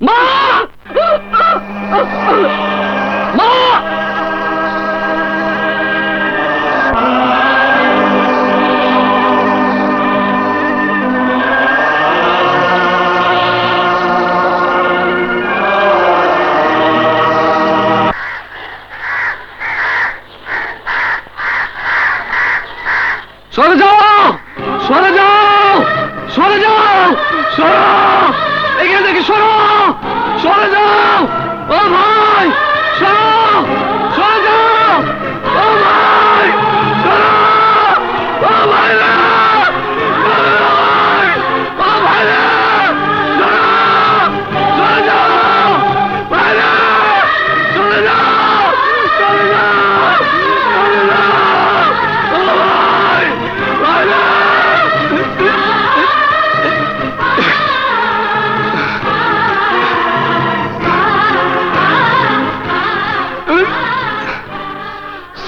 মা মা সরে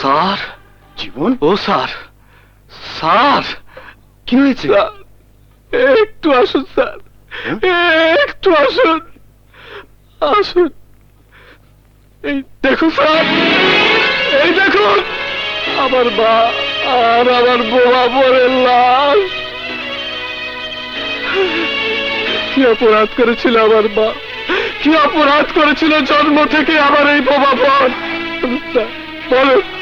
স্যার? জীবন? ও স্যার। স্যার! কি হয়েছে? একটু আসুন স্যার। একটু আসুন। আসুন। এই দেখুন স্যার। এই দেখুন। আমার মা আর আমার বোমা পরে লাশ। কি অপরাধ করেছিল আমার মা? কি অপরাধ করেছিল জন্ম থেকে আমার এই পর স্যার বলুন।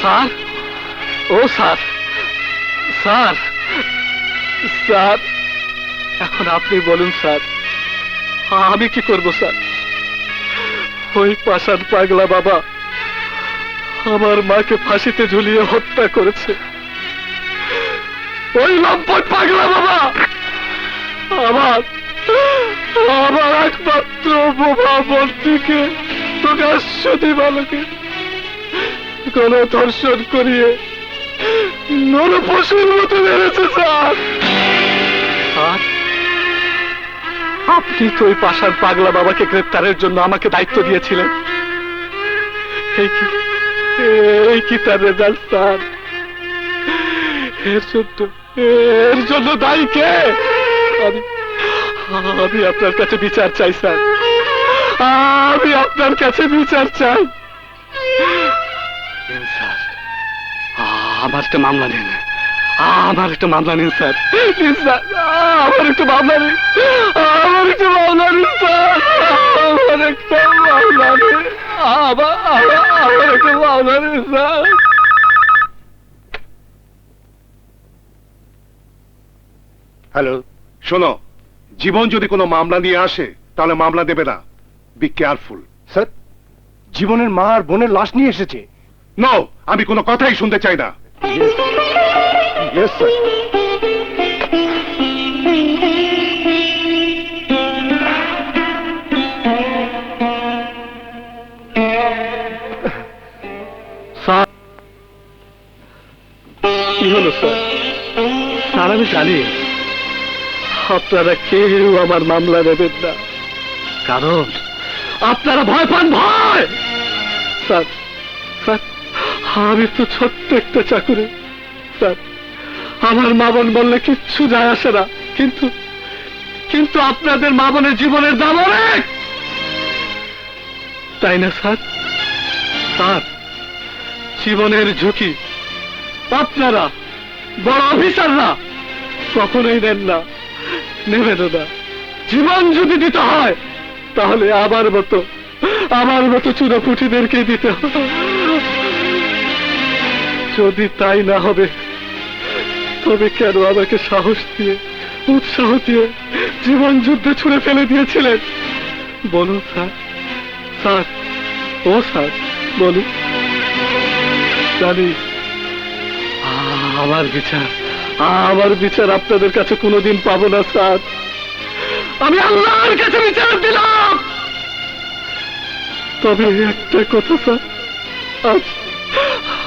স্যার ও, স্যার। Sir sir. এখন আপনি বলুন, স্যার, আমি কি করব, স্যার? ওই পাশান পাগলা বাবা আমার মাকে ফাঁসিতে ঝুলিয়ে হত্যা করেছে। ওই লম্পট পাগলা বাবা আমার আমার একমাত্র বোমা বন্ধুকে প্রকাশ্য দিবালকে কোন ধর্ষণ করিয়ে নর পশুর মতো মেরেছে স্যার। আপনি তো ওই পাশার পাগলা বাবাকে গ্রেপ্তারের জন্য আমাকে দায়িত্ব দিয়েছিলেন। এই কি তার রেজাল্ট, স্যার? এর জন্য এর জন্য দায়ী কে? আমি আমি আপনার কাছে বিচার চাই স্যার। আমি আপনার কাছে বিচার চাই। স্যার? আমার একটা মামলা নিন। আমার একটা মামলা নিন স্যার আমার একটা মামলা নিন। আমার একটা মামলা নিন স্যার। আমার একটা মামলা নিন। আমার আমার- আমার একটা মামলা নিন স্যার। হ্যালো শোনো। জীবন যদি কোনো মামলা নিয়ে আসে তাহলে মামলা দেবে না। বি কেয়ারফুল স্যার জীবনের মা আর বোনের লাশ নিয়ে এসেছে। নো আমি কোনো কথাই শুনতে চাই না। স্যার স্যার কি হলো স্যার? স্যার আমি জানি। আপনারা কেউ আমার মামলা নেবেন না? কারণ আপনারা ভয় পান, ভয়! স্যার স্যার, আমি তো ছোট্ট একটা চাকুরে। স্যার, আমার মা বোন বললে কিচ্ছু যায় আসে না। কিন্তু কিন্তু আপনাদের মা বোনের জীবনের দাম অনেক! তাই না, স্যার? স্যার, জীবনের ঝুঁকি আপনারা, বড় অফিসাররা, কখনোই দেন না। নেবেন না জীবন যদি দিতে হয়, তাহলে আমার মতো আমার মতো চুনাপুটিদেরকে দিতে হবে। যদি তাই না হবে, তবে কেন আমাকে সাহস দিয়ে, উৎসাহ দিয়ে জীবন যুদ্ধে ছুড়ে ফেলে দিয়েছিলেন? বলুন, স্যার। স্যার, ও স্যার, বলুন। জানি আমার বিচার। আমার বিচার আপনাদের কাছে কোনোদিন পাবো না, স্যার। আমি আল্লাহর কাছে বিচার দিলাম। তবে একটা কথা, স্যার। আজ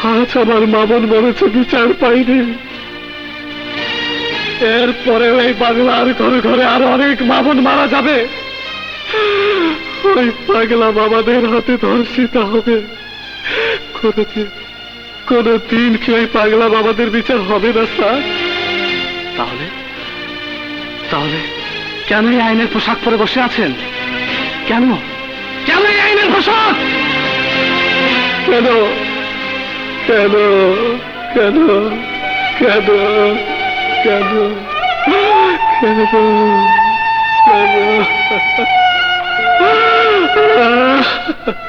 আজ আমার মামন বলেছে বিচার পাইনি। এরপরে ওই বাংলার ঘরে ঘরে আরও অনেক মামন মারা যাবে। ওই পাগলা বাবাদের হাতে ধর্ষিত হবে। কোনোদিন কোনো দিন কি ওই পাগলা বাবাদের বিচার হবে না স্যার। তাহলে? তাহলে কেন এই আইনের পোশাক পরে বসে আছেন? কেন? কেন এই আইনের পোশাক? কেন? কেন? কেন? কেন? কেন? কেন?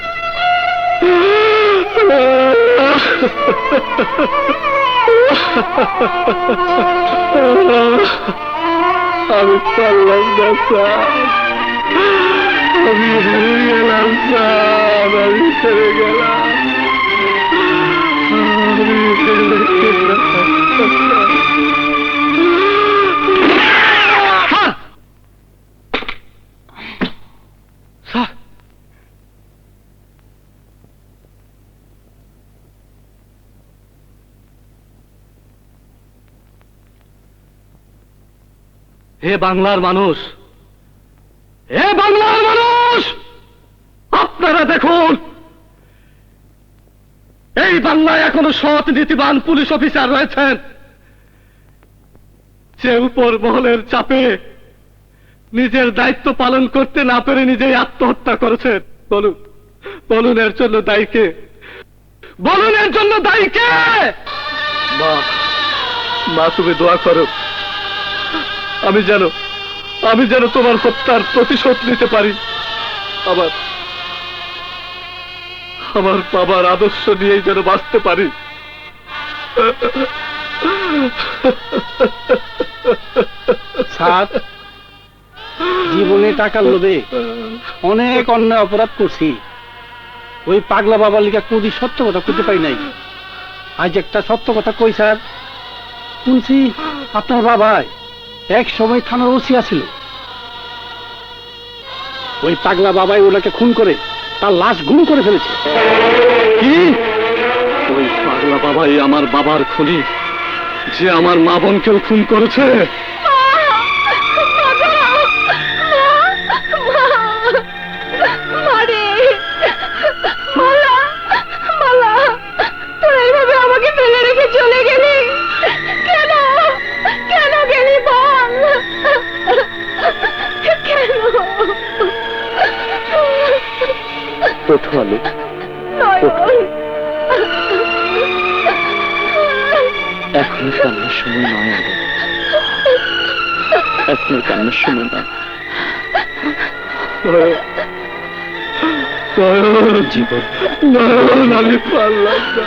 আমি পারলাম না স্যার। আমি হেরে গেলাম স্যার। আমি হেরে গেলাম। হে বাংলার মানুষ, হে বাংলার মানুষ, আপনারা দেখুন, এই বাংলায় এখনও সৎ নীতিবান পুলিশ অফিসার রয়েছেন। যে উপর মহলের চাপে নিজের দায়িত্ব পালন করতে না পেরে নিজেই আত্মহত্যা করেছেন। বলুন বলুন এর জন্য দায়ীকে বলুন এর জন্য দায়ীকে মা মা, তুমি দোয়া করো। আমি যেন আমি যেন তোমার হত্যার প্রতিশোধ নিতে পারি। আমার আমার বাবার আদর্শ নিয়েই যেন বাঁচতে পারি। জীবনে টাকার লোভে অনেক অন্যায় অপরাধ করছি। ওই পাগলা বাবার লিখা কোনদিন সত্য কথা খুঁজে পাই নাই। আজ একটা সত্য কথা কই, স্যার? শুনছি আপনার বাবাই এক সময় থানার ওসি আছিল। ওই পাগলা বাবাই ওনাকে খুন করে তার লাশ গুম করে ফেলেছে। কি? ওই পাগলা বাবাই আমার বাবার খুনি, যে আমার মা বোনকেও খুন করেছে? এখনও কান্নার সময় নয় আলো এখনও কান্নার সময় নয়। জীবন। আমি পারলাম না।